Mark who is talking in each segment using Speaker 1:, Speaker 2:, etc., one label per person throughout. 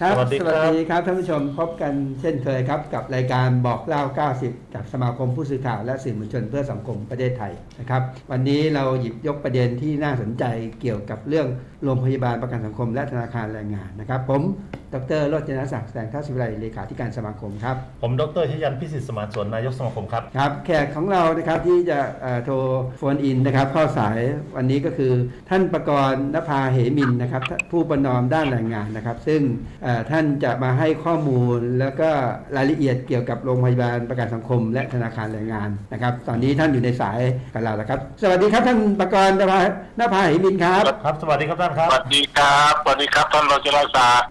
Speaker 1: ครับ
Speaker 2: สวัสดีครับ
Speaker 1: สวัสดีครับท่านผู้ชมพบกันเช่นเคยครับ กับรายการบอกเล่า 90 จากสมาคมผู้สื่อข่าวและสื่อมวลชนเพื่อสังคมประเทศไทยนะครับ วันนี้เราหยิบยกประเด็นที่น่าสนใจเกี่ยวกับเรื่องโรงพยาบาลประกันสังคมและธนาคารแรงงานนะครับ ผมดรโรจนศักดิ์แสงทัศวิไลเลขาธิการสมาคมครับ
Speaker 2: ผมดรชยันพิสิทธิ์สมานสวนนายกสมาคมครับ
Speaker 1: ครับแขกของเรานะครับที่จะเอ่อโทรโฟนอินนะครับเข้าสายวันนี้ก็คือท่านประกรณ์นภาเหมินนะครับผู้ประนอมด้านแรงงานนะครับ ซึ่งเอ่อท่านจะมาให้ข้อมูลแล้วก็รายละเอียดเกี่ยวกับโรงพยาบาลประกันสังคม และธนาคารแรงงานนะครับ ตอนนี้ท่านอยู่ในสายกับเราแล้วครับ สวัสดีครับท่านประกรณ์นภานภาเหมินครับ
Speaker 2: ครับ สวัสดีครับท่านครับ
Speaker 3: สวัสดีครับสวัสดีครับท่านรจรศาสตร์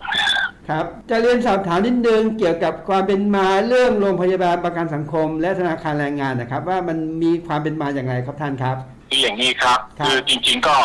Speaker 1: ครับจะเรียนสอบถามนิดนึงเกี่ยวกับความเป็นมาเรื่องโรงพยาบาลประกันสังคม และธนาคารแรงงานนะครับ ว่ามันมีความเป็นมาอย่างไรครับท่านครับ
Speaker 3: คืออย่างนี้ครับ
Speaker 1: ครับ
Speaker 3: คือจริง ๆก็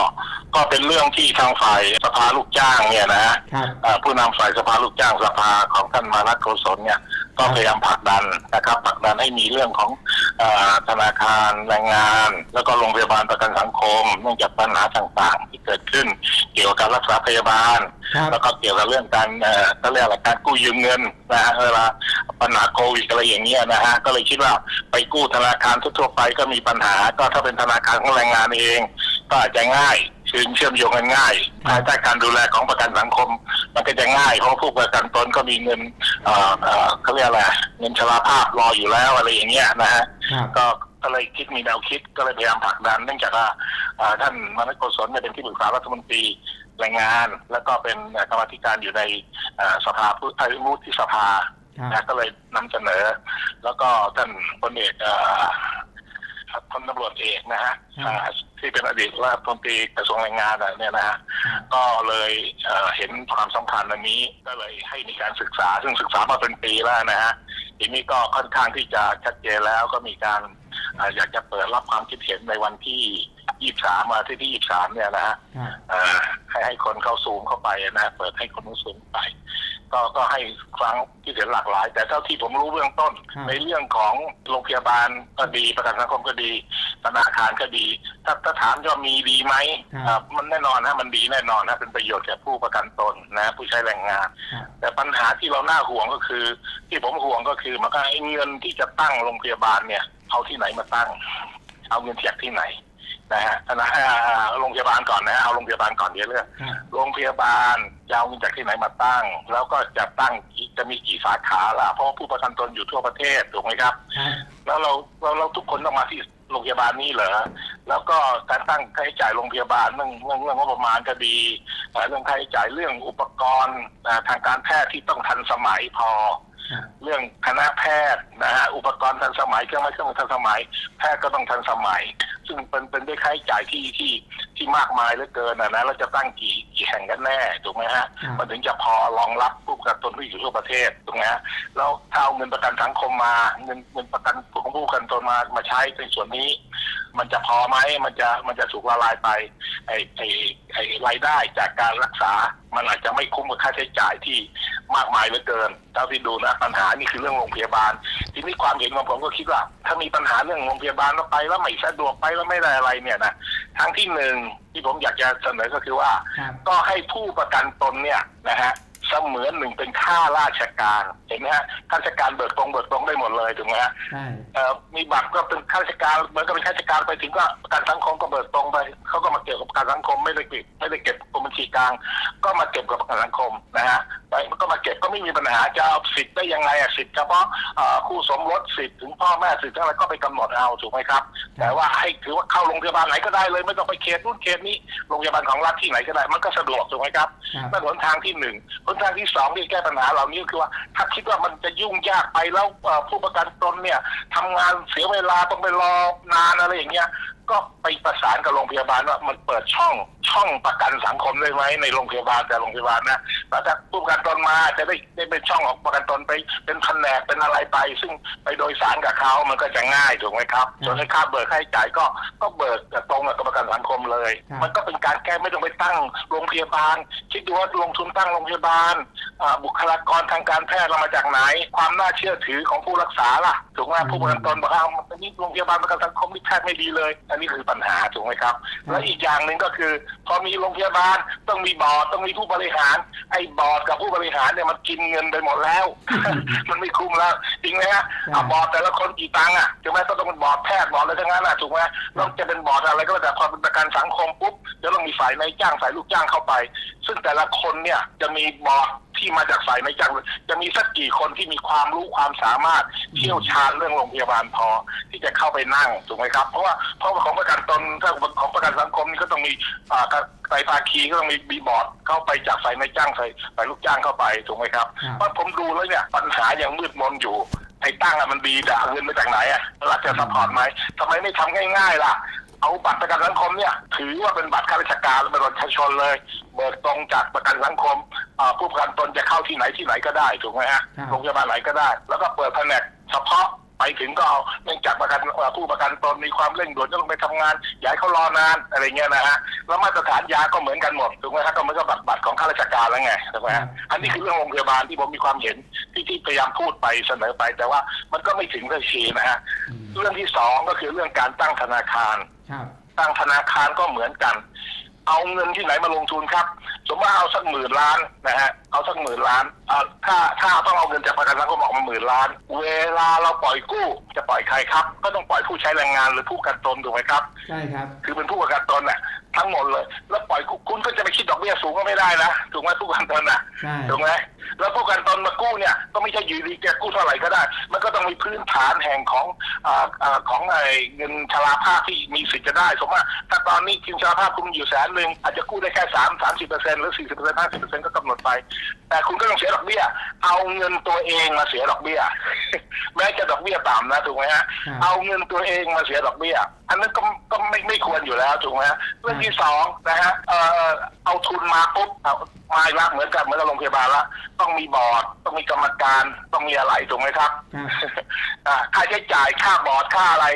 Speaker 3: ก็เป็นเรื่องที่ทางฝ่ายสภาลูกจ้างเนี่ยนะฮะ
Speaker 1: ครับ
Speaker 3: เอ่อผู้นำฝ่ายสภาลูกจ้างสภาของท่านมานัทโกศลเนี่ยก็พยายามผลักดันนะครับผลักดันให้มีเรื่องของเออธนาคารแรงงาน แล้วก็โรงพยาบาลประกันสังคมเนื่องจากปัญหาต่างๆที่ เกิดขึ้น เกี่ยวกับการรักษาพยาบาล
Speaker 1: ครับ
Speaker 3: แล้วก็เกี่ยวกับเรื่องการเอ่อก็เรียกอะไรการกู้ยืมเงินนะฮะเวลาปัญหาโควิดอะไรอย่างเงี้ยนะฮะก็เลยคิดว่าไปกู้ธนาคารทั่วๆไปก็มีปัญหา ก็ถ้าเป็นธนาคารของแรงงานเอง ก็อาจจะง่ายเชื่อมเชื่อมโยงกันง่าย
Speaker 1: ครับ
Speaker 3: ภายใต้การดูแลของประกันสังคม มันก็จะง่ายเพราะผู้ประกันตนก็มีเงินเอ่อเอ่อเขาเรียกอะไรเงินชราภาพรออยู่แล้วอะไรอย่างเงี้ยนะฮะ
Speaker 1: ครับ
Speaker 3: ก็ ก็เลยคิดมีแนวคิดก็เลยพยายามผลักดันเนื่องจากว่าเอ่อท่านมนัสโกศลเนี่ยเป็นที่ปรึกษารัฐมนตรีแรงงาน แล้วก็เป็นเอ่อกรรมาธิการอยู่ในเอ่อสภาผู้ไทยวุฒิสภา
Speaker 1: ครับ
Speaker 3: นะก็เลยนำเสนอ แล้วก็ท่านพลเอกเอ่อพลตำรวจเอกนะฮะ
Speaker 1: ครับ
Speaker 3: อ่า ที่เป็นอดีตรัฐมนตรีกระทรวงแรงงานอะเนี่ยนะฮะ
Speaker 1: ครับ
Speaker 3: ก็เลยเอ่อเห็นความสำคัญอันนี้ก็เลยให้มีการศึกษา ซึ่งศึกษามาเป็นปีแล้วนะฮะทีนี้ก็ค่อนข้างที่จะชัดเจนแล้วก็มีการเอ่ออยากจะเปิดรับความคิดเห็นในวันที่23มาที่ที่23เนี่ยนะฮะ
Speaker 1: ครับ
Speaker 3: เอ่อให้ให้คนเข้าซูมเข้าไปนะเปิดให้คนเข้าซูมไป ก็ก็ให้ฟังที่เห็นหลากหลาย แต่เท่าที่ผมรู้เบื้องต้น
Speaker 1: ครับ
Speaker 3: ในเรื่องของโรงพยาบาลก็ดีประกันสังคมก็ดีธนาคารก็ดีถ้าถ้าถามว่ามีดีไหม
Speaker 1: ครับ
Speaker 3: อ่ามันแน่นอนนะมันดีแน่นอนนะเป็นประโยชน์แก่ผู้ประกันตนนะ ผู้ใช้แรงงาน
Speaker 1: ครับ
Speaker 3: แต่ปัญหาที่เราน่าห่วงก็คือ ที่ผมห่วงก็คือมันก็ไอ้เงินที่จะตั้งโรงพยาบาลเนี่ยเอาที่ไหนมาตั้ง เอาเงินจากที่ไหนนะฮะนะฮะโรงพยาบาลก่อนนะเอาโรงพยาบาลก่อนเดี๋ยวเรื่อง
Speaker 1: ครับ
Speaker 3: โรงพยาบาลจะเอาเงินจากที่ไหนมาตั้ง แล้วก็จะตั้งกี่จะมีกี่สาขาล่ะเพราะว่าผู้ประกันตนอยู่ทั่วประเทศถูกไหมครับ
Speaker 1: ครับ
Speaker 3: แล้วเราเราเราทุกคนต้องมาที่ โรงพยาบาลนี้เหรอแล้วก็การตั้งค่าใช้จ่ายโรงพยาบาลเรื่องเรื่องเรื่องงบประมาณก็ดีเอ่อเรื่องค่าใช้จ่ายเรื่องอุปกรณ์อ่าทางการแพทย์ที่ต้องทันสมัยพอ
Speaker 1: ครับ
Speaker 3: เรื่องคณะแพทย์นะฮะอุปกรณ์ทันสมัยเครื่องไม้เครื่องมือทันสมัย แพทย์ก็ต้องทันสมัย ซึ่งเป็นเป็นด้วยค่าใช้จ่ายที่ที่ ที่มากมายเหลือเกินนะนะแล้วจะตั้งกี่กี่แห่งกันแน่ถูกไหมฮะ
Speaker 1: ครับ
Speaker 3: มันถึงจะพอรองรับผู้ประกันตนที่อยู่ทั่วประเทศถูกไหมฮะแล้วถ้าเอาเงินประกันสังคมมาเงินเงินประกันของผู้ประกันตนมามาใช้ในส่วนนี้ มันจะพอไหมมันจะมันจะสูกละลายไปไอ้ไอ้ไอ้รายได้จากการรักษา มันอาจจะไม่คุ้มกับค่าใช้จ่ายที่ มากมายเหลือเกินเท่าที่ดูนะปัญหานี่คือเรื่องโรงพยาบาล ทีนี้ความเห็นของผมก็คิดว่า ถ้ามีปัญหาเรื่องโรงพยาบาลแล้วไปแล้วไม่สะดวกไปแล้วไม่ได้อะไรเนี่ยนะทางที่หนึ่งที่ผมอยากจะเสนอก็คือว่า
Speaker 1: ครับ
Speaker 3: ก็ให้ผู้ประกันตนเนี่ยนะฮะ เสมือนหนึ่งเป็นข้าราชการเห็นไหมฮะข้าราชการเบิกตรงเบิกตรงได้หมดเลยถูกไหมฮะ
Speaker 1: ใช่
Speaker 3: เอ่อมีบัตรก็เป็นข้าราชการเหมือนกับเป็นข้าราชการไปถึงก็ประกันสังคมก็เบิกตรงไปเขาก็มาเกี่ยวกับประกันสังคมไม่ได้เก็บไม่ได้เก็บกรมบัญชีกลาง ก็มาเก็บกับประกันสังคมนะฮะไปก็มาเก็บก็ไม่มีปัญหาจะเอาสิทธิ์ได้ยังไงอะสิทธิ์เฉพาะเอ่อคู่สมรสสิทธิ์ถึงพ่อแม่สิทธิ์ทั้งอะไรก็ไปกำหนดเอาถูกไหมครับ แต่ว่าให้ถือว่าเข้าโรงพยาบาลไหนก็ได้เลยไม่ต้องไปเขตนู่นเขตนี้โรงพยาบาลของรัฐที่ไหนก็ได้มันก็สะดวกถูกไหมครับ
Speaker 1: ครับ
Speaker 3: นั่นหนทางที่หนึ่งหนทางที่สองที่แก้ปัญหาเหล่านี้คือว่า ถ้าคิดว่ามันจะยุ่งยากไปแล้วผู้ประกันตนเนี่ยทำงานเสียเวลาต้องไปรอนานอะไรอย่างเงี้ย ก็ไปประสานกับโรงพยาบาลว่ามันเปิดช่องช่องประกันสังคมได้ไหมในโรงพยาบาลแต่โรงพยาบาลนะแล้วถ้าผู้ประกันตนมาจะได้ได้เป็นช่องของประกันตนไป เป็นแผนกเป็นอะไรไป ซึ่งไปโดยสารกับเขามันก็จะง่ายถูกไหมครับ
Speaker 1: ครับ
Speaker 3: ส่วนในค่าเบิกค่าใช้จ่ายก็ก็เบิกตรงกับประกันสังคมเลย
Speaker 1: ครับ
Speaker 3: มันก็เป็นการแก้ไม่ต้องไปตั้งโรงพยาบาลคิดดูว่าลงทุนตั้งโรงพยาบาลอ่าบุคลากรทางการแพทย์เรามาจากไหน ความน่าเชื่อถือของผู้รักษาล่ะถูกไหมผู้ประกันตนบอกว่าอันนี้โรงพยาบาลประกันสังคมนี่แพทย์ไม่ดีเลยอันนี้คือปัญหาถูกไหมครับ และอีกอย่างหนึ่งก็คือ พอมีโรงพยาบาลต้องมีบอร์ดต้องมีผู้บริหาร ไอ้บอร์ดกับผู้บริหารเนี่ยมันกินเงินไปหมดแล้ว มันไม่คุ้มแล้วจริงไหมฮะเอาบอร์ดแต่ละคนกี่ตังค์อะถูกไหมก็ต้องเป็นบอร์ดแพทย์บอร์ดอะไรทั้งนั้นอะถูกไหมเราจะเป็นบอร์ดอะไรก็แล้วแต่พอเป็นประกันสังคมปุ๊บเดี๋ยวต้องมีฝ่ายนายจ้างฝ่ายลูกจ้างเข้าไป ซึ่งแต่ละคนเนี่ยจะมีบอร์ด ที่มาจากฝ่ายนายจ้างจะมีสักกี่คนที่มีความรู้ความสามารถเชี่ยวชาญเรื่องโรงพยาบาลพอที่จะเข้าไปนั่งถูกไหมครับ เพราะว่าเพราะว่าของประกันตนถ้าของประกันสังคมนี่ก็ต้องมีอ่าไตรภาคีก็ต้องมีบีบอร์ดเข้าไปจากฝ่ายนายจ้างฝ่ายฝ่ายลูกจ้างเข้าไปถูกไหมครับ
Speaker 1: ครับ
Speaker 3: เพราะผมดูแล้วเนี่ยปัญหายังมืดมนอยู่ไอ้ตั้งอะมันดีแต่เอาเงินมาจากไหนอะรัฐจะสปอร์ตไหมทำไมไม่ทำง่าย ๆ ล่ะ เอาบัตรประกันสังคมเนี่ย ถือว่าเป็นบัตรข้าราชการเป็นบัตรประชาชนเลย เบิกตรงจากประกันสังคมอ่า ผู้ประกันตนจะเข้าที่ไหนที่ไหนก็ได้ถูกไหมฮะ
Speaker 1: ครับ
Speaker 3: โรงพยาบาลไหนก็ได้ แล้วก็เปิดแผนกเฉพาะไปถึงก็เอาเนื่องจากประกันเอ่อผู้ประกันตนมีความเร่งด่วนจะต้องไปทำงานอย่าให้เขารอนานอะไรเงี้ยนะฮะแล้วมาตรฐานยาก็เหมือนกันหมดถูกไหมฮะก็เหมือนกับบัตรบัตรของข้าราชการแล้วไงถูกไหม
Speaker 1: ครั
Speaker 3: ฮะ
Speaker 1: บ
Speaker 3: อันนี้คือเรื่องโรงพยาบาลที่ผมมีความเห็นที่ที่พยายามพูดไปเสนอไป แต่ว่ามันก็ไม่ถึงสักทีนะฮะ
Speaker 1: อืม
Speaker 3: เรื่องที่สองก็คือเรื่องการตั้งธนาคาร
Speaker 1: ครับ
Speaker 3: ตั้งธนาคารก็เหมือนกัน เอาเงินที่ไหนมาลงทุนครับ สมมติว่าเอาสักหมื่นล้านนะฮะ เอาสักหมื่นล้านเอ่อถ้าถ้าต้องเอาเงินจากประกันสังคมออกมาหมื่นล้าน เวลาเราปล่อยกู้จะปล่อยใครครับ ก็ต้องปล่อยผู้ใช้แรงงานหรือผู้ประกันตนถูกไหมครับ
Speaker 1: ใช่ครับ
Speaker 3: คือเป็นผู้ประกันตนน่ะทั้งหมดเลย แล้วปล่อยกู้คุณก็จะไปคิดดอกเบี้ยสูงก็ไม่ได้นะถูกไหมผู้ประกันตนน่ะ
Speaker 1: ใช่
Speaker 3: ถูกไหมแล้วผู้ประกันตนมากู้เนี่ยก็ไม่ใช่อยูดีแกกู้เท่าไหร่ก็ได้ มันก็ต้องมีพื้นฐานแห่งของอ่าอ่าของไอ้เงินชราภาพที่มีสิทธิ์จะได้ สมมติว่าถ้าตอนนี้กินชราภาพคุณมีอยู่แสนหนึ่งอาจจะกู้ได้แค่สามสามสิบเปอร์เซ็นต์หรือสี่สิบเปอร์เซ็นต์ห้าสิบเปอร์เซ็นต์ก็กำหนดไปแต่คุณก็ต้องเสียดอกเบี้ย เอาเงินตัวเองมาเสียดอกเบี้ย แม้จะดอกเบี้ยต่ำนะถูกไหมฮะ
Speaker 1: ครับ
Speaker 3: เอาเงินตัวเองมาเสียดอกเบี้ย อันนั้นก็ก็ไม่ไม่ควรอยู่แล้วถูกไหมฮะเรื่องที่สองนะฮะเอ่อเอาทุนมาปุ๊บเอามาอีกละเหมือนกับเหมือนกับโรงพยาบาลละต้องมีบอร์ดต้องมีกรรมการต้องมีอะไรถูกไหมครับ
Speaker 1: ครับ
Speaker 3: อ่าค่าใช้จ่ายค่าบอร์ดค่าอะไร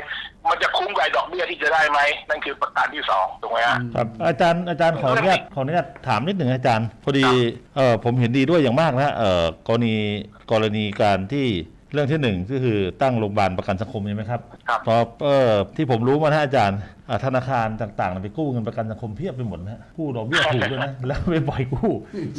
Speaker 3: มันจะคุ้มกับดอกเบี้ยที่จะได้ไหมนั่นคือประการที่สองถูกไหมฮะ
Speaker 1: อืม
Speaker 2: ครับอาจารย์อาจารย์ขออนุญาตขออนุญาตถามนิดหนึ่งอาจารย์ พอดี
Speaker 3: ครับ
Speaker 2: เออผมเห็นดีด้วยอย่างมากนะเออกรณีกรณีการที่เรื่องที่หนึ่งก็คือตั้งโรงพยาบาลประกันสังคมใช่ไหมครับ
Speaker 3: ครับ
Speaker 2: เพราะเออที่ผมรู้มานะอาจารย์อ่าธนาคารต่างๆไปกู้เงินประกันสังคมเพียบไปหมดนะฮะกู้ดอกเบี้ยถูกด้วยนะแล้วไปปล่อยกู้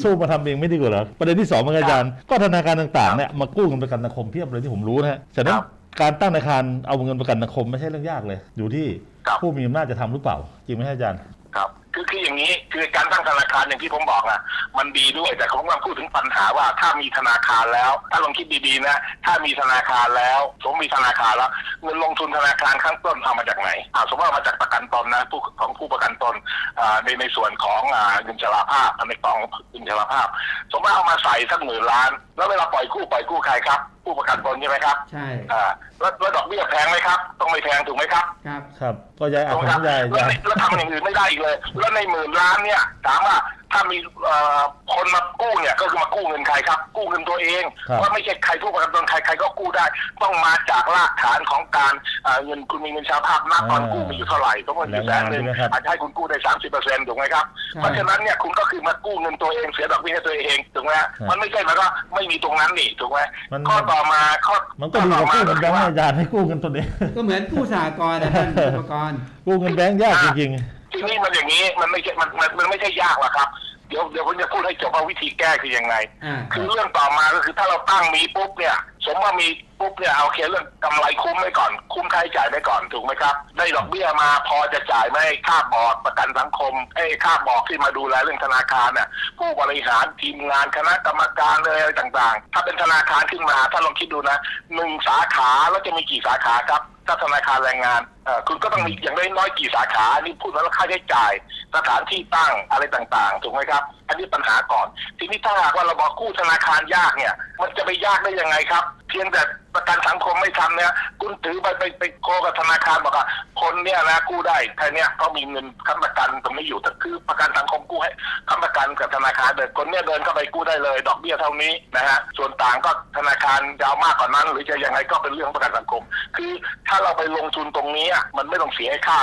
Speaker 2: สู้มาทำเองไม่ดีกว่าเหรอประเด็นที่สองเหมือนกันอาจารย์ก็ธนาคารต่างๆเนี่ยมากู้เงินประกันสังคมเพียบเลยที่ผมรู้นะฮะฉะนั้น
Speaker 3: ครับ
Speaker 2: การตั้งธนาคารเอาเงินประกันสังคมไม่ใช่เรื่องยากเลย อยู่ที่
Speaker 3: ครับ
Speaker 2: ผู้มีอำนาจจะทำหรือเปล่า จริงไหมฮะอาจารย์
Speaker 3: ครับคือคืออย่างนี้คือการตั้งธนาคารอย่างที่ผมบอกนะมันดีด้วยแต่ผมกำลังพูดถึงปัญหาว่าถ้ามีธนาคารแล้ว ถ้าลองคิดดีๆนะ ถ้ามีธนาคารแล้วสมมติมีธนาคารแล้วเงินลงทุนธนาคารข้างต้นเอามาจากไหนอ่าสมมติว่าเอามาจากประกันตนนะผู้ของผู้ประกันตนอ่าในในส่วนของอ่าเงินชราภาพในกองเงินชราภาพ สมมติว่าเอามาใส่สักหมื่นล้าน แล้วเวลาปล่อยกู้ปล่อยกู้ใครครับ ผู้ประกันตนใช่ไหมครับ
Speaker 1: ใช่
Speaker 3: อ่าแล้วแล้วดอกเบี้ยแพงไหมครับ ต้องไม่แพงถูกไหมครับ
Speaker 1: ครับ
Speaker 2: ครับ ก็ย้ายอา
Speaker 3: ถูกไหม
Speaker 2: คา
Speaker 3: ครับ
Speaker 2: รย้าย
Speaker 3: แล้ว
Speaker 2: ย้าย
Speaker 3: แล้วทำอย่างอื่นไม่ได้อีกเลย แล้วในหมื่นล้านเนี่ยถามว่าถ้ามีเอ่อคนมากู้เนี่ยก็คือมากู้เงินใครครับ กู้เงินตัวเอง
Speaker 2: ครับ
Speaker 3: ว่าไม่ใช่ใครผู้ประกันตนใครใครก็กู้ได้ ต้องมาจากรากฐานของการเอ่อเงินคุณมีเงินชาวภาพณตอนกู้มีอยู่เท่าไหร่สมมติอยู่แสนหนึ่งอาจจะให้คุณกู้ได้สามสิบเปอร์เซ็นต์ถูกไหมครับ
Speaker 1: ใช่
Speaker 3: เพราะฉะนั้นเนี่ยคุณก็คือมากู้เงินตัวเองเสียดอกเบี้ยให้ตัวเองถูกไหมฮะมันไม่ใช่หมายว่าไม่มีตรงนั้นนี่ถูกไหมข้อต่อมาข้อ
Speaker 2: มันก็ดีกว่ากู้เงินแบงค์ให้อาจารย์ให้กู้เงินตนเอง
Speaker 1: ก็เหมือนผู้สหกรณ์นะท่านอุปกรณ์
Speaker 2: กู้เงินแบงค์ยากจริง
Speaker 3: ทีนี้มันอย่างนี้มันไม่ใช่มันมันมันไม่ใช่ยากหรอกครับ เดี๋ยวเดี๋ยวผมจะพูดให้จบว่าวิธีแก้คือยังไง
Speaker 1: อ่า
Speaker 3: คือเรื่องต่อมาก็คือถ้าเราตั้งมีปุ๊บเนี่ย สมมติว่ามีปุ๊บเนี่ยเอาโอเคเรื่องกำไรคุ้มไว้ก่อน คุ้มค่าใช้จ่ายไว้ก่อนถูกไหมครับ ได้ดอกเบี้ยมาพอจะจ่ายไม่ให้ค่าบอร์ดประกันสังคมไอ้ค่าบอร์ดที่มาดูแลเรื่องธนาคารเนี่ยผู้บริหารทีมงานคณะกรรมการเลยอะไรต่างๆ ถ้าเป็นธนาคารขึ้นมาถ้าลองคิดดูนะหนึ่งสาขาแล้วจะมีกี่สาขาครับถ้าธนาคารแรงงานเอ่อ คุณก็ต้องมีอย่างน้อยๆกี่สาขาอันนี่พูดแล้วค่าใช้จ่าย สถานที่ตั้งอะไรต่างๆ ถูกไหมครับ อันนี้ปัญหาก่อน ทีนี้ถ้าหากว่าเราบอกกู้ธนาคารยากเนี่ย มันจะไปยากได้ยังไงครับ เพียงแต่ประกันสังคมไม่ทำเนี่ยคุณถือไปไปไปโกกับธนาคารบอกว่าคนเนี่ยนะกู้ได้แค่เนี้ยเขามีเงินค้ำประกันตรงนี้อยู่แต่คือประกันสังคมกู้ให้ค้ำประกันกับธนาคารเดินคนเนี่ยเดินเข้าไปกู้ได้เลย ดอกเบี้ยเท่านี้นะฮะส่วนต่างก็ธนาคารจะเอามากกว่านั้น หรือจะยังไงก็เป็นเรื่องประกันสังคม คือถ้าเราไปลงทุนตรงนี้อะมันไม่ต้องเสียค่า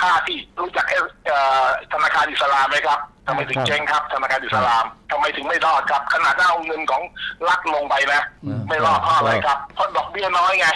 Speaker 3: ค่าที่รู้จักธนาคารอิสลามไหมครับ ทำไมถึง
Speaker 2: ครับ
Speaker 3: เจ๊งครับธนาคารอิสลามทำไมถึงไม่รอดครับ ขนาดเอาเงินของรัฐลงไปนะ
Speaker 2: อืม
Speaker 3: ไม่รอดเพราะอะไรครับเพราะดอกเบี้ยน้อยไง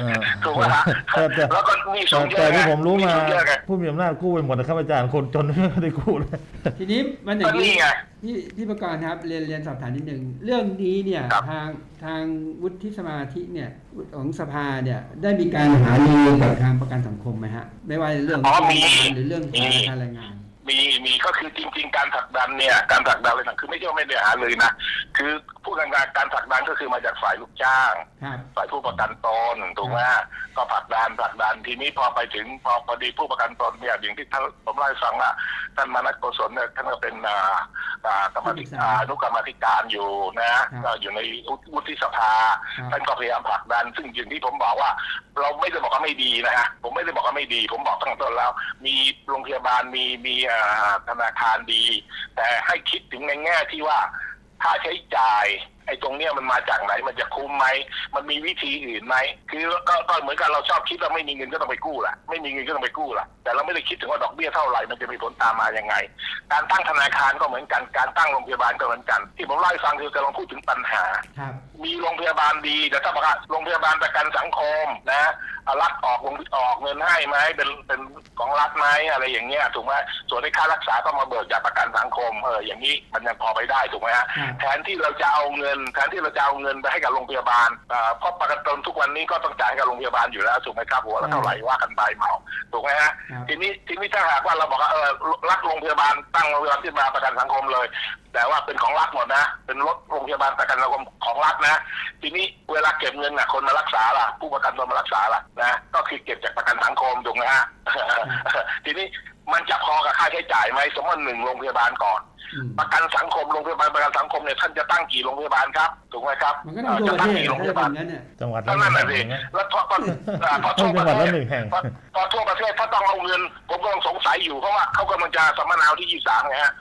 Speaker 2: เออ
Speaker 3: ถูกไหมฮะ
Speaker 2: แต่แต่
Speaker 3: แล้วก็หนี่สู
Speaker 2: แต่
Speaker 3: งเยอะไง
Speaker 2: แต่ที่ผมรู้มา
Speaker 3: หนี้สูงเยอะไง
Speaker 2: ผู้มีอำนาจกู้ไปหมดนะครับอาจารย์คนจนไม่ได้กู้เลย
Speaker 1: ทีนี้มันอ
Speaker 3: ก็
Speaker 1: ย่าง
Speaker 3: นี่
Speaker 1: นี้
Speaker 3: ไง
Speaker 1: พี่พี่ประกรณ์ครับเรียนเรียนสอบถามนิดหนึ่งเรื่องนี้เนี่ย
Speaker 3: ครับ
Speaker 1: ทางทางวุฒิสมาธิเนี่ยของสภาเนี่ยได้มีการหารือกับทางประกันสังคมไหมฮะไม่ว่าเรื่อง
Speaker 3: อ๋อ
Speaker 1: โครง
Speaker 3: มี
Speaker 1: การหรือเรื่อง
Speaker 3: มี
Speaker 1: การแรงงาน
Speaker 3: มีมีก็คือจริง ๆ การผลักดันเนี่ยการผลักดันอะไรต่างคือไม่ใช่ว่าไม่ได้หาเลยนะคือผู้การการผลักดันก็คือมาจากฝ่ายลูกจ้าง
Speaker 1: ครับ
Speaker 3: ฝ่ายผู้ประกันตนถูกไหมฮะก็ผลักดันผลักดันทีนี้พอไปถึงพอพอดีผู้ประกันตนเนี่ยอย่างที่ท่านผมเล่าให้ฟังว่าท่านมานัทโกศลเนี่ยท่านก็เป็นอ่าอ่ากรรมธิการอนุกรรมาธิการอยู่นะก็อยู่ในวุฒิสภา
Speaker 1: ครับ
Speaker 3: ท่านก็พยายามผลักดัน ซึ่งอย่างที่ผมบอกว่า เราไม่ได้บอกว่าไม่ดีนะฮะผมไม่ได้บอกว่าไม่ดี ผมบอกตั้งแต่ต้นแล้ว มีโรงพยาบาลมีมีอ่าธนาคารดี แต่ให้คิดถึงในแง่ที่ว่าค่าใช้จ่าย ไอ้ตรงเนี้ยมันมาจากไหนมันจะคุ้มไหมมันมีวิธีอื่นไหมคือก็ก็เหมือนกันเราชอบคิดว่าไม่มีเงินก็ต้องไปกู้แหละไม่มีเงินก็ต้องไปกู้แหละแต่เราไม่ได้คิดถึงว่าดอกเบี้ยเท่าไหร่มันจะมีผลตามมายังไง การตั้งธนาคารก็เหมือนกันการตั้งโรงพยาบาลก็เหมือนกัน ที่ผมเล่าให้ฟังคือกำลังพูดถึงปัญหา
Speaker 1: ครับ
Speaker 3: มีโรงพยาบาลดีแต่ถ้าบอกว่าโรงพยาบาลประกันสังคมนะอะรัฐออกลงออกเงินให้ไหมเป็นเป็นของรัฐไหมอะไรอย่างเงี้ยถูกไหมส่วนในค่ารักษาต้องมาเบิกจากประกันสังคมเอออย่างนี้มันยังพอไปได้ถูกไหมฮะ
Speaker 1: ครับ
Speaker 3: แทนที่เราจะเอาเงินแทนที่เราจะเอาเงินไปให้กับโรงพยาบาลอ่าเพราะประกันตนทุกวันนี้ก็ต้องจ่ายให้กับโรงพยาบาลอยู่แล้วถูกไหมครับหัวละเท่าไหร่ว่ากันไปเหมาถูกไหมฮะ
Speaker 1: ครับ
Speaker 3: ทีนี้ทีนี้ถ้าหากว่าเราบอกว่าเออรัฐโรงพยาบาลตั้งโรงพยาบาลขึ้นมาประกันสังคมเลย แต่ว่าเป็นของรัฐหมดนะ เป็นรถโรงพยาบาลประกันสังคมของรัฐนะ ทีนี้เวลาเก็บเงินน่ะคนมารักษาล่ะ ผู้ประกันตนมารักษาล่ะนะก็คือเก็บจากประกันสังคมถูกไหมฮะทีนี้ มันจะพอกับค่าใช้จ่ายไหมสมมติหนึ่งโรงพยาบาลก่อน
Speaker 1: อืม
Speaker 3: ประกันสังคมโรงพยาบาลประกันสังคมเนี่ยท่านจะตั้งกี่โรงพยาบาลครับถูกไหมครับ
Speaker 1: มันก็ต้องทั่ว
Speaker 3: จะ
Speaker 1: ประ
Speaker 3: ตั้ง
Speaker 1: เทศ
Speaker 3: กี่โรงพ
Speaker 1: ถ้าจะ
Speaker 3: ยา
Speaker 1: เป็
Speaker 3: บาล
Speaker 1: นอย่างนั้นเนี่ย
Speaker 2: จังหวัด
Speaker 3: ก็
Speaker 2: ละ
Speaker 3: นั่นแหละ
Speaker 2: ห
Speaker 3: สิ
Speaker 2: นึ่งแห่งนะ
Speaker 3: แล้วพอพออ่าพอทั่วประ
Speaker 2: จังหวัด
Speaker 3: เท
Speaker 2: ละ
Speaker 3: ศ
Speaker 2: หนึ่งแห่ง
Speaker 3: พอพอทั่วประเทศถ้าต้องเอาเงิน ผมก็ต้องสงสัยอยู่เพราะว่าเขากำลังจะสัมมนาวันที่23ไงฮะ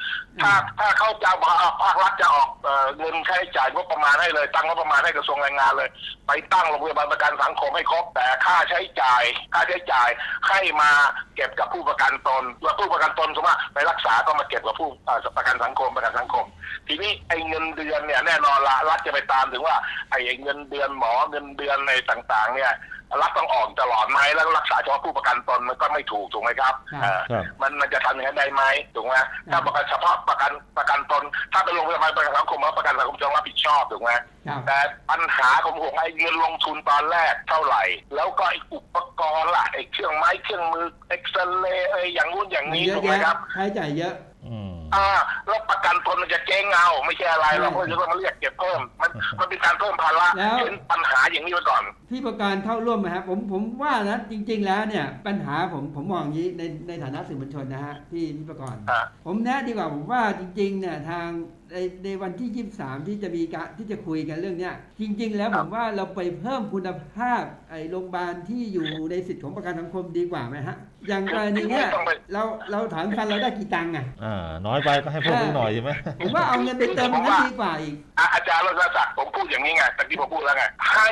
Speaker 3: ถ้าถ้าเขาจะบอกว่าภาครัฐจะออกเอ่อเงินค่าใช้จ่ายงบประมาณให้เลย ตั้งงบประมาณให้กระทรวงแรงงานเลย ไปตั้งโรงพยาบาลประกันสังคมให้ครบแต่ค่าใช้จ่าย ค่าใช้จ่ายให้มาเก็บกับผู้ประกันตนแล้วผู้ประกันตนสมมติว่าไปรักษาก็มาเก็บกับผู้ประกันสังคมประกันสังคม ทีนี้ไอ้เงินเดือนเนี่ยแน่นอนละรัฐจะไปตามถึงว่าไอ้เงินเดือนหมอเงินเดือนในต่าง ๆ เนี่ย รัฐต้องออกตลอดไหมแล้วรักษาเฉพาะผู้ประกันตนมันก็ไม่ถูกถูกไหมครับ
Speaker 1: ครับ
Speaker 3: เออ
Speaker 2: ครับ
Speaker 3: มันมันจะทำอย่างนั้นได้ไหมถูกไหมถ้าประกันเฉพาะประกันประกันตน ถ้าเป็นโรงพยาบาลประกันสังคมแล้วประกันสังคมจะต้องรับผิดชอบถูกไหม
Speaker 1: ครับ
Speaker 3: แต่ปัญหาของผมไอ้เงินลงทุนตอนแรกเท่าไหร่ แล้วก็ไอ้อุปกรณ์ล่ะไอ้เครื่องไม้เครื่องมือเอ็กซเรย์ไอ้อย่างงู้นอย่าง
Speaker 1: มัน
Speaker 3: นี้
Speaker 1: เยอะ
Speaker 3: ถูกไหม
Speaker 1: แยะ
Speaker 3: ครับ
Speaker 1: ค่าใช้จ่ายเยอะ
Speaker 2: อืม
Speaker 3: อ่าแล้วประกันตนมันจะเจ๊งเอาไม่ใช่อะไร
Speaker 1: ใช่
Speaker 3: เราก็จะต้องมาเรียกเก็บเพิ่ม มันมันเป็นการเพิ่มภาระ
Speaker 1: แล้ว
Speaker 3: เห็นปัญหาอย่างนี้ไว้ก่อน
Speaker 1: พี่ประการเข้าร่วมไหมครับผมผมว่านะจริง ๆ แล้วเนี่ยปัญหาผมผมมองอย่างนี้ในในฐานะสื่อมวลชนนะฮะพี่พี่ประกรณ์
Speaker 3: อ่า
Speaker 1: ผมแนะดีกว่าผมว่าจริงๆเนี่ยทาง ในในวันที่ 23 ที่จะมีการที่จะคุยกันเรื่องเนี้ยจริง ๆ แล้วผมว่าเราไปเพิ่มคุณภาพไอ้โรงพยาบาลที่อยู่ในสิทธิของประกันสังคมดีกว่าไหมฮะ อย่างกรณีเนี้ย
Speaker 3: ไม่ต้องไป
Speaker 1: เราเราถามกันเราได้กี่ตังค์อะ
Speaker 2: อ่าน้อยไปก็ให้เพิ่มนิดหน่อยใช่ไหม
Speaker 1: ผมว่าเอาเงินไปเติมมันก็ดีกว่าอีก
Speaker 3: อะอาจารย์รัตนศักดิ์ผมพูดอย่างนี้ไงตะกี้ผมพูดแล้วไงให้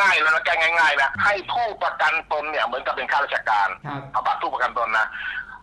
Speaker 3: ง่ายๆแล้วนะแก้ง่ายๆนะให้ผู้ประกันตนเนี่ยเหมือนกับเป็นข้าราชการ
Speaker 1: ครับ
Speaker 3: เอาบัตรผู้ประกันตนนะ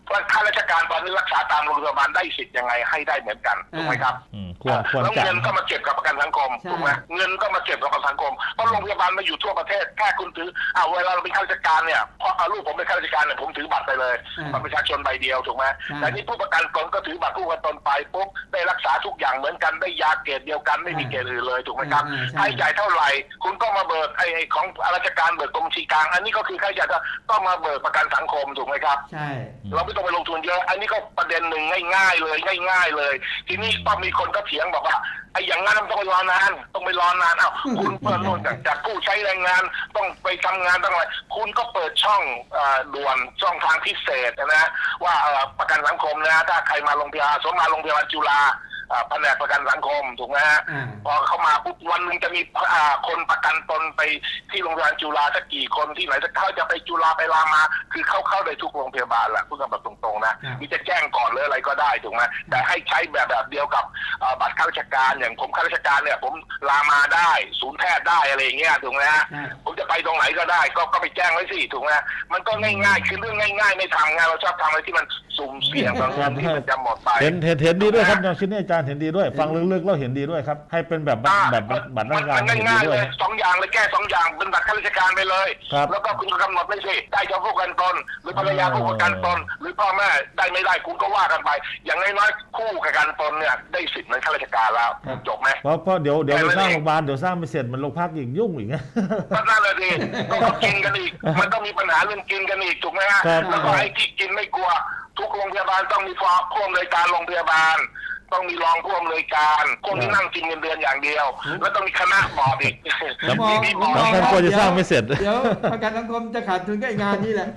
Speaker 3: เพราะข้าราชการตอนนี้รักษาตามโรงพยาบาลได้สิทธิ์ยังไงให้ได้เหมือนกันถูกไหมครับ
Speaker 2: อืมควรควร
Speaker 3: แล้ว
Speaker 2: จัด
Speaker 3: เงินก็มาเก็บกับประกันสังคม
Speaker 1: ใช่
Speaker 3: ถูกไหมเงินก็มาเก็บกับประกันสังคมเพราะโรงพยาบาลมาอยู่ทั่วประเทศแค่คุณถืออ่าเวลาเราเป็นข้าราชการเนี่ยพอเอาลูกผมเป็นข้าราชการเนี่ยผมถือบัตรไปเลย
Speaker 1: อ่า
Speaker 3: บัตรประชาชนใบเดียวถูกไหม
Speaker 1: ใช่
Speaker 3: แต่นี่ผู้ประกันตนก็ถือบัตรผู้ประกันตนไปปุ๊บได้รักษาทุกอย่างเหมือนกันได้ยาเกรดเดียวกันไม่มีเกรดอื่นเลยถูกไหมครับ
Speaker 1: อ่าใช่
Speaker 3: ค่าใช้จ่ายเท่าไหร่คุณก็มาเบิกไอ้ไอ้ของราชการเบิกกรมบัญชีกลาง อันนี้ก็คือค่าใช้จ่ายก็มาเบิกประกันสังคมถูกไหมครับ
Speaker 1: ใช่
Speaker 3: เราไม่ต้องไปลงทุนเยอะ อันนี้ก็ประเด็นหนึ่งง่ายๆเลยง่าย ๆ เลย ทีนี้ก็มีคนก็เถียงบอกว่าไอ้อย่างนั้นมันต้องไปรอนานต้องไปรอนานเอ้าคุณเปิดโน่นจากจากผู้ใช้แรงงานต้องไปทำงานต้องอะไรคุณก็เปิดช่องอ่อด่วนช่องทางพิเศษนะว่าประกันสังคมนะถ้าใครมาโรงพยาบาลสมมาโรงพยาบาลจุฬา อ่าแผนกประกันสังคมถูกไหมฮะ
Speaker 1: อ่า
Speaker 3: พอเข้ามาปุ๊บวันหนึ่งจะมีอ่าคนประกันตนไปที่โรงพยาบาลจุฬาสักกี่คนที่ไหนสักเขาจะไปจุฬาไปรามา คือเข้าเข้าได้ทุกโรงพยาบาลแหละพูดกันแบบตรงๆนะครับมีจะแจ้งก่อนหรืออะไรก็ได้ถูกไหมแต่ให้ใช้แบบแบบเดียวกับอ่าบัตรข้าราชการอย่างผมข้าราชการเนี่ย ผมลามาได้ศูนย์แพทย์ได้อะไรอย่างเงี้ยถูกไหมฮะ
Speaker 1: ใช่
Speaker 3: ผมจะไปตรงไหนก็ได้ก็ก็ไปแจ้งไว้สิถูกไหมมันก็ง่ายๆ คือเรื่องง่าย ๆ ไม่ทำไงเราชอบทำอะไรที่มันสุ่มเสี่ยงต่อเงินที่มันจะหมดไป
Speaker 2: เห็นเห็นเห็นดีด้วยครับแนวคิดนี้อาจารย์เห็นดีด้วย ฟังลึกๆแล้วเห็นดีด้วยครับ ให้เป็นแบบบัตร
Speaker 3: อ่า
Speaker 2: แบบบัตรราชการ
Speaker 3: มัน
Speaker 2: เห็นดี
Speaker 3: ง่ายๆ
Speaker 2: ด้
Speaker 3: เล
Speaker 2: วย
Speaker 3: ยสองอย่างเลยแก้สองอย่างเป็นบัตรข้าราชการไปเลย
Speaker 2: ครับ
Speaker 3: แล้วก็คุณก็กำหนดไม่สิได้เฉพาะผู้ประกันตนหรือภรรยาผู้ประกันตนหรือพ่อแม่ได้ไม่ได้คุณก็ว่ากันไป อย่างน้อยๆคู่ประกันตนเนี่ยได้สิทธิ์เหมือนข้าราชการแล้ว
Speaker 2: ครับ
Speaker 3: จบไหม
Speaker 2: เพราะเพราะเดี๋ยวเดี๋ยว
Speaker 3: แค่
Speaker 2: ไป
Speaker 3: นั้น
Speaker 2: สร้าง
Speaker 3: เอง
Speaker 2: โรงพยาบาลเดี๋ยวสร้างไม่เสร็จมันโรงพักอีกยุ่งอีก
Speaker 3: ก็นั่นแหละดิก็ต้องกินกันอีก มันต้องมีปัญหาเรื่องกินกันอีกถูกไหมฮะ
Speaker 2: ครับ
Speaker 3: แล้วก็ไอ้ที่กินไม่กลัวทุกโรงพยาบาลต้องมีฟอผู้อำนวยการโรงพยาบาล ต้องมีรองผู้อำนวยการคนที่นั่งกินเงินเดือนอย่างเดียว แล้วต้องมีคณะบอร์ดอีก
Speaker 2: ครับ
Speaker 3: มีมีบอร์ด
Speaker 2: สำคัญกว่าจะสร้างไม่เสร็จ
Speaker 1: เดี๋ยวประกันสังคมจะขาดทุนก็ไอ้งานนี้แหละ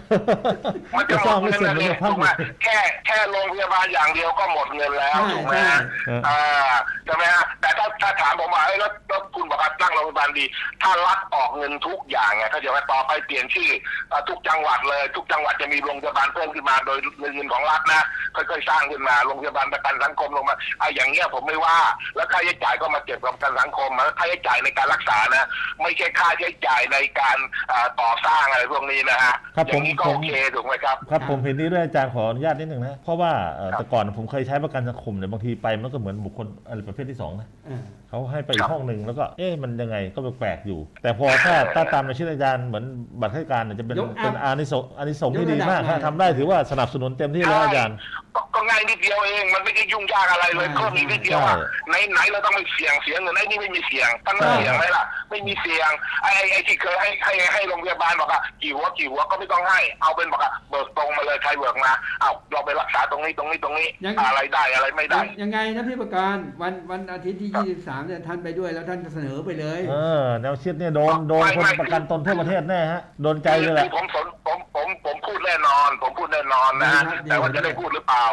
Speaker 3: มันจะ
Speaker 2: จะ
Speaker 3: ห
Speaker 2: ส
Speaker 3: ม
Speaker 2: ร้าง
Speaker 3: ด
Speaker 2: ไม่
Speaker 3: เงิน
Speaker 2: เสร็จ
Speaker 3: เลย
Speaker 2: มันจะพัง
Speaker 3: ถูกไหมแค่แค่โรงพยาบาลอย่างเดียวก็หมดเงินแล้ว
Speaker 1: ใช่
Speaker 3: ถูกไหม
Speaker 1: ใช่
Speaker 3: ฮะ
Speaker 2: เออ
Speaker 3: อ่าใช่ไหมฮะแต่ถ้าถ้าถามผมว่าเอ้ยแล้วแล้วคุณบอกว่าตั้งโรงพยาบาลดี ถ้ารัฐออกเงินทุกอย่างไงถ้าจะไปต่อไปเปลี่ยนชื่ออ่าทุกจังหวัดเลย ทุกจังหวัดจะมีโรงพยาบาลเพิ่มขึ้นมาโดยเงินของรัฐนะค่อยๆสร้างขึ้นมาโรงพยาบาลประกันสังคมลงมาไอ้อย่างเงี้ยผมไม่ว่า แล้วค่าใช้จ่ายก็มาเก็บกับประกันสังคมแล้วค่าใช้จ่ายในการรักษานะ ไม่ใช่ค่าใช้จ่ายในการอ่าก่อสร้างอะไรพวกนี้นะฮะ
Speaker 2: ครับ
Speaker 3: อย่างนี้ก็
Speaker 2: ผม
Speaker 3: โอเคถูกไหมครับ
Speaker 2: ครับผมเห็นดีด้วยอาจารย์ขออนุญาตนิดหนึ่งนะ เพราะว่าเอ่อแต่ก่อนผมเคยใช้ประกันสังคมเนี่ยบางทีไปมันก็เหมือนบุคคลอะไรประเภทที่สองนะ
Speaker 1: อ่า
Speaker 2: เขาให้ไปอีกห้องหนึ่งแล้วก็เอ๊ะมันยังไงก็แปลกๆอยู่ แต่พอถ้าถ้าตามในชื่ออาจารย์เหมือนบัตรข้าราชการเนี่ยจะเป็น
Speaker 1: ยกอัพ
Speaker 2: เป็นอานิสงส์อานิสงส์ที่
Speaker 1: ยกระ
Speaker 2: ดี
Speaker 1: ดับ
Speaker 2: มาก
Speaker 1: หน่อย
Speaker 2: ถ้าทำได้ถือว่าสนับสนุนเต็มที่แล้วอาจารย์
Speaker 3: ก็ก็ ง่ายนิดเดียวเอง มันไม่ได้ยุ่งยากอะไรเลย
Speaker 1: ใช่
Speaker 3: เพิ่มอีกนิดเดียวอะไหนไหนเราต้องไปเสี่ยงเสียเงินไอ้นี่ไม่มีเสี่ยงตั้ง
Speaker 2: ใช่
Speaker 3: เสี่ยงไหมล่ะ ไม่มีเสี่ยงไอ้ไอ้ไอ้ที่เคยให้ให้ให้โรงพยาบาลบอกอะกี่หัวกี่หัวก็ไม่ต้องให้ เอาเป็นบอกอะเบิกตรงมาเลยใครเบิกมาเอาเราไปรักษาตรงนี้ตรงนี้ตรงนี้
Speaker 1: ยัง
Speaker 3: อะไรได้อะไรไม่ได้
Speaker 1: ยังไงนะพี่ประกันวันวันอาทิตย์ที่ 23เนี่ยท่านไปด้วยแล้วท่านจะเสนอไปเลย
Speaker 2: เออแนวคิดเนี่ยโดนโดน
Speaker 3: ไม่
Speaker 2: คน
Speaker 3: ไม่
Speaker 2: ประกันตนทั่วประเทศแน่ฮะโดนใจเลยแหละ
Speaker 3: คือผมสนผมผมผมพูดแน่นอน ผมพูดแน่นอนนะฮะ
Speaker 1: ดีครับดี
Speaker 3: แต่ว่าจะได้พูดหรือเปล่า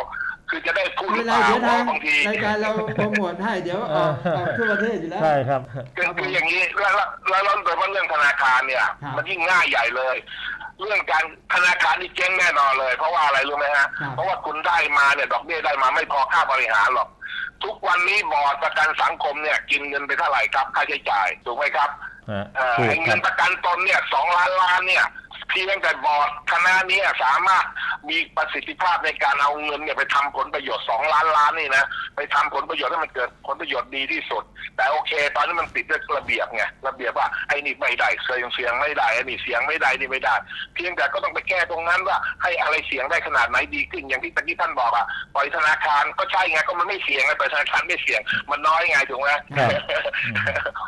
Speaker 3: คือจะได้พูด
Speaker 1: ไม่
Speaker 3: ห
Speaker 1: เป็
Speaker 3: รื
Speaker 1: น
Speaker 3: อ
Speaker 1: ไร
Speaker 3: เปล่า
Speaker 1: เดี๋ยว
Speaker 3: เพ
Speaker 1: ทาง
Speaker 3: ราะบางที
Speaker 1: รายการเราโปรโมทให้เดี๋ยวออกออกทั่วประเทศอยู่แล้ว
Speaker 2: ใช่ครับ
Speaker 3: คือคืออย่างนี้แล้วแล้วแล้วแล้วโดยเฉพาะเรื่องธนาคารเนี่ย
Speaker 1: ครับ
Speaker 3: มันยิ่งง่ายใหญ่เลย เรื่องการธนาคารนี่เจ๊งแน่นอนเลย เพราะว่าอะไรรู้ไหมฮะ
Speaker 1: ครับ
Speaker 3: เพราะว่าคุณได้มาเนี่ยดอกเบี้ยได้มาไม่พอค่าบริหารหรอก ทุกวันนี้บอร์ดประกันสังคมเนี่ยกินเงินไปเท่าไหร่ครับค่าใช้จ่ายถูกไหมครับ
Speaker 2: ฮะ
Speaker 3: เอ่อ
Speaker 2: ถูก
Speaker 3: ไอ้
Speaker 2: ค
Speaker 3: เงิ
Speaker 2: รับ
Speaker 3: นประกันตนเนี่ยสองล้านล้านเนี่ย เพียงแต่บอร์ดคณะเนี้สามารถมีประสิทธิภาพในการเอาเงินเนี่ยไปทำผลประโยชน์สองล้านล้านนี่นะไปทำผลประโยชน์ให้มันเกิดผลประโยชน์ดีที่สุด แต่โอเค ตอนนี้มันติดด้วยระเบียบไงระเบียบว่าไอ้นี่ไม่ได้เสียงเสียงไม่ได้ไอ้นี่เสียงไม่ได้นี่ไม่ได้ เพียงแต่ก็ต้องไปแก้ตรงนั้นว่าให้อะไรเสียงได้ขนาดไหนดีขึ้นอย่างที่ตะกี้ท่านบอกอะปล่อยธนาคารก็ใช่ไงก็มันไม่เสียงไงปล่อยธนาคารไม่เสียง มันน้อยไงถูกไหม
Speaker 2: ครับ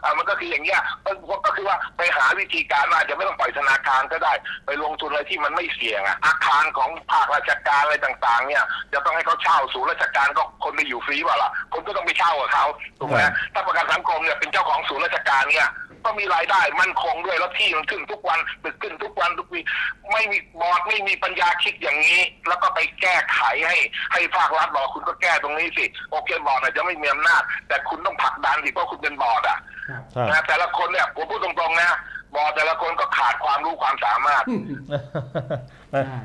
Speaker 3: อะมันก็คืออย่างเงี้ยก็ก็คือว่าไปหาวิธีการว่าอาจจะไม่ต้องปล่อยธนาคารก็ได้ไปลงทุนอะไรที่มันไม่เสี่ยงอะอาคารของภาคราชการอะไรต่าง ๆ เนี่ย จะต้องให้เขาเช่าศูนย์ราชการก็คนไปอยู่ฟรีเปล่าล่ะคนก็ต้องไปเช่ากับเขาถูกไหม
Speaker 2: ครับ
Speaker 3: ถ้าประกันสังคมเนี่ยเป็นเจ้าของศูนย์ราชการเนี่ยก็มีรายได้มั่นคงด้วยแล้วที่มันขึ้นทุกวันตึกขึ้นทุกวันทุกปีไม่มีบอร์ดไม่มีปัญญาคิดอย่างนี้ แล้วก็ไปแก้ไขให้ให้ภาครัฐบอกคุณก็แก้ตรงนี้สิโอเคบอร์ดอาจจะไม่มีอำนาจแต่คุณต้องผลักดันสิเพราะคุณเป็นบอร์ดอะ
Speaker 1: ครับ
Speaker 2: ใช่
Speaker 3: นะแต่ละคนเนี่ยผมพูดตรงๆนะบอร์ด แต่ละคนก็ขาดความรู้ความสามารถ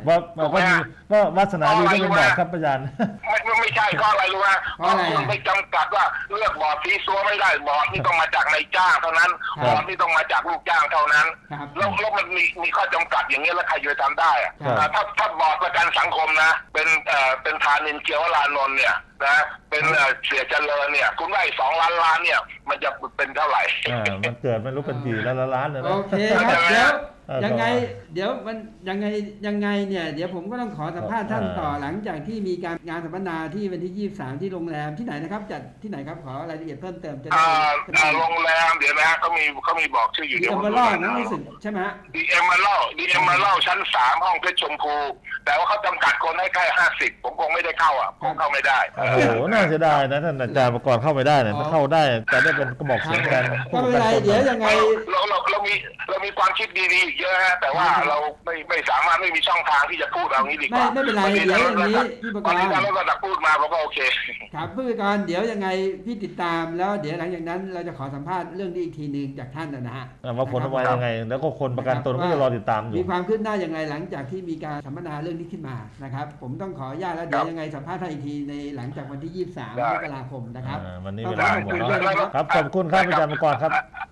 Speaker 2: ว่าว่าว่ามี ว่าวาสนาดีต้องเป็นบาปครับอาจารย์
Speaker 3: ไม่ไม่ไม่ใช่เพราะอะไรรู้ไหมเพ
Speaker 1: เพราะ
Speaker 3: ราะ
Speaker 1: อะไร
Speaker 3: คุณไปจำกัดว่าเลือกบอร์ดซีซัวไม่ได้บอร์ดนี่ต้องมาจากนายจ้างเท่านั้น
Speaker 2: ครับ
Speaker 3: บอร์ดนี่ต้องมาจากลูกจ้างเท่านั้น
Speaker 1: ครับ
Speaker 3: แล้วแล้วมันมีมีข้อจำกัดอย่างเงี้ยแล้วใครจะไปทำได้อะ
Speaker 1: ครับ
Speaker 3: อ่าถ้าถ้าบอร์ดประกันสังคมนะ เป็นเอ่อเป็นธานินเกียวรานนท์เนี่ยนะเป็นเอ่อเสียเจริญเนี่ย คุณได้สองล้านล้านเนี่ย มันจะเป็นเท่าไหร่
Speaker 2: อ่ามันเกิดไม่รู้เป็นกี่ล้านล้านเลยนะ
Speaker 1: โอเคครับเดี๋ ยว
Speaker 2: เออ
Speaker 1: ยังไง เดี๋ยวมันยังไงยังไงเนี่ยเดี๋ยวผมก็ต้องขอสัมภาษณ์ท่าน
Speaker 2: เออ
Speaker 1: ต่อหลังจากที่มีการงานสัมมนาที่วันที่ 23 ที่โรงแรมที่ไหนนะครับ จัดที่ไหนครับขอรายละเอียดเพิ่มเติมจะได้
Speaker 3: อ่า
Speaker 1: จะได้
Speaker 3: อ่าโรงแรมเดี๋ยวนะเขามีเขามีบอกชื่ออยู่
Speaker 1: ที่
Speaker 3: เดี๋ยว
Speaker 1: เอ
Speaker 3: ผม
Speaker 1: เมอ
Speaker 3: ดู
Speaker 1: รัล
Speaker 3: ห
Speaker 1: นะ
Speaker 3: นะ
Speaker 1: รู้สึกใช่ไหมฮะ
Speaker 3: ดีเอ็มมาเล่าดีเอ็มมาเล่าชั้นสามห้องเพชรชมพู แต่ว่าเขาจำกัดคนให้แค่ห้าสิบผมคงไม่ได้เข้าอะผมเข้าไม่ได้
Speaker 2: โอ้โหน่าเสียดายนะท่านอาจารย์ประกอบเข้าไม่ได้เนี่ยถ้าเข้าได้จะได้เป็นกระบอกเสียงแทน
Speaker 1: ก็ไม่เป็นไรเดี๋ยวยังไง
Speaker 3: เราเราเรามีเรามีความคิดดีๆอีกเยอะฮะแต่ว่าเราไม่ไม่สามารถไม่มีช่องทางที่จะพูดเอางี้ดีกว่า
Speaker 1: ไม่ไม่เป็นไรเดี๋ยวอย่างนี้พี่ประกรณ์
Speaker 3: วันนี้ถ้ารถระดับพูดมาผมก็โอเค
Speaker 1: ครับผู้บริการเดี๋ยวยังไงพี่ติดตามแล้วเดี๋ยวหลังจากนั้นเราจะขอสัมภาษณ์เรื่องนี้อีกทีหนึ่งจากท่านนะฮะ
Speaker 2: อะว่าผลออกมายังไง แล้วก็คนประกันตนก็จะรอติดตามอยู่
Speaker 1: มีความคืบหน้ายังไงหลังจากที่มีการสัมมนาเรื่องนี้ขึ้นมานะครับ ผมต้องขออนุญาตแล้วเดี๋ยวยังไงสัมภาษณ์ท่านอีกทีในหลังจากวันที่ 23
Speaker 3: ได้
Speaker 1: มกราคมนะครับ
Speaker 2: อ่าวันนี้
Speaker 1: ขอบ
Speaker 2: เวลาหมด
Speaker 1: คุณ
Speaker 2: แล้ว
Speaker 1: ด้วยนะครับ
Speaker 2: ครับขอบคุณครับอาจารย์ประกรณ์ครับ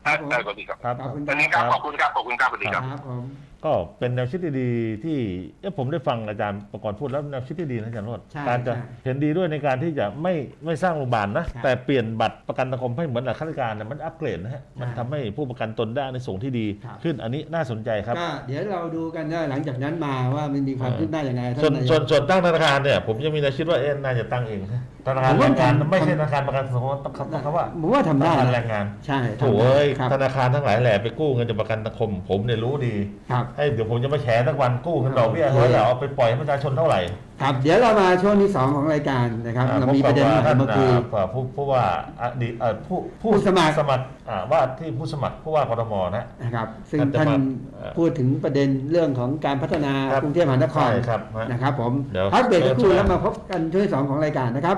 Speaker 1: ครับผม
Speaker 3: ได้สวัสดีครับ
Speaker 2: ครับ
Speaker 1: ขอบคุณ
Speaker 3: วันนี้ครับ ขอบคุณครับ ขอบคุณครับสวัสดีครับ
Speaker 1: ครับผม
Speaker 2: ก็เป็นแนวคิดที่ดีที่เอ้ผมได้ฟังอาจารย์ประกรณ์พูดแล้วแนวคิดที่ดีนะอาจารย์โรด
Speaker 1: ใช่
Speaker 2: การจะ
Speaker 1: ใช่
Speaker 2: เห็นดีด้วยในการที่จะไม่ไม่สร้างโรงพยาบาลนะ
Speaker 1: ใช่
Speaker 2: แต่เปลี่ยนบัตรประกันสังคมให้เหมือนหลักข้าราชการเนี่ยมันอัปเกรดนะฮะ มัน
Speaker 1: ใช่
Speaker 2: ทำให้ผู้ประกันตนได้ในส่งที่ดี
Speaker 1: ครับ
Speaker 2: ขึ้นอันนี้น่าสนใจครับ
Speaker 1: ก็เดี๋ยวเราดูกันว่าหลังจากนั้นมาว่ามันมีความคืบหน้ายังไงท่า
Speaker 2: ส่วน
Speaker 1: นายก
Speaker 2: ส่วนส่วนตั้งธนาคารเนี่ย ผมยังมีแนวคิดว่าเอ๊ะน่าจะตั้งเองนะธนาคาร
Speaker 1: ผมว่า
Speaker 2: แรงงาน
Speaker 1: ทำ
Speaker 2: ไม่ใช่ธนาคารประกันสังคมต้องต้องคำว่า
Speaker 1: ผมว่าทำ
Speaker 2: ธ
Speaker 1: ได้
Speaker 2: นาคาร
Speaker 1: นะ
Speaker 2: แรงงาน
Speaker 1: ใช่
Speaker 2: โถ่เอ้ย
Speaker 1: ครับ
Speaker 2: ธนาคารทั้งหลายแหล่ไปกู้เงินจากประกันสังคม ผมเนี่ยรู้ดี
Speaker 1: ครับ
Speaker 2: ให้เดี๋ยวผมจะมาแฉทั้งวันกู้เงินดอกเบี้ย
Speaker 1: โอเค
Speaker 2: เฮ้ยเอาไปปล่อยให้ประชาชนเท่าไหร่
Speaker 1: ครับ เดี๋ยวเรามาช่วงที่สองของรายการนะครับ
Speaker 2: อ่
Speaker 1: เรามีประเด็น
Speaker 2: พบ
Speaker 1: ให
Speaker 2: กับ
Speaker 1: ม่มาคุย
Speaker 2: ท่านอ่าผู้ผู้ว่าอดีตเอ่อผู้
Speaker 1: ผู้สมัคร
Speaker 2: สมัครอ่าว่าที่ผู้สมัครผู้ว่ากทมนะ
Speaker 1: นะครับ ซึ่ง
Speaker 2: ท่านจะ
Speaker 1: ท่าน
Speaker 2: มาเอ่อ
Speaker 1: พูดถึงประเด็นเรื่องของการพัฒนา
Speaker 2: ครับ
Speaker 1: กรุงเทพมหานคร
Speaker 2: ใช่ครับฮะ
Speaker 1: นะครับผม
Speaker 2: เดี๋ยว
Speaker 1: พักเบรกสักครู่
Speaker 2: เชิญ
Speaker 1: แล้วมาพบกันช่วงที่สองของรายการนะครับ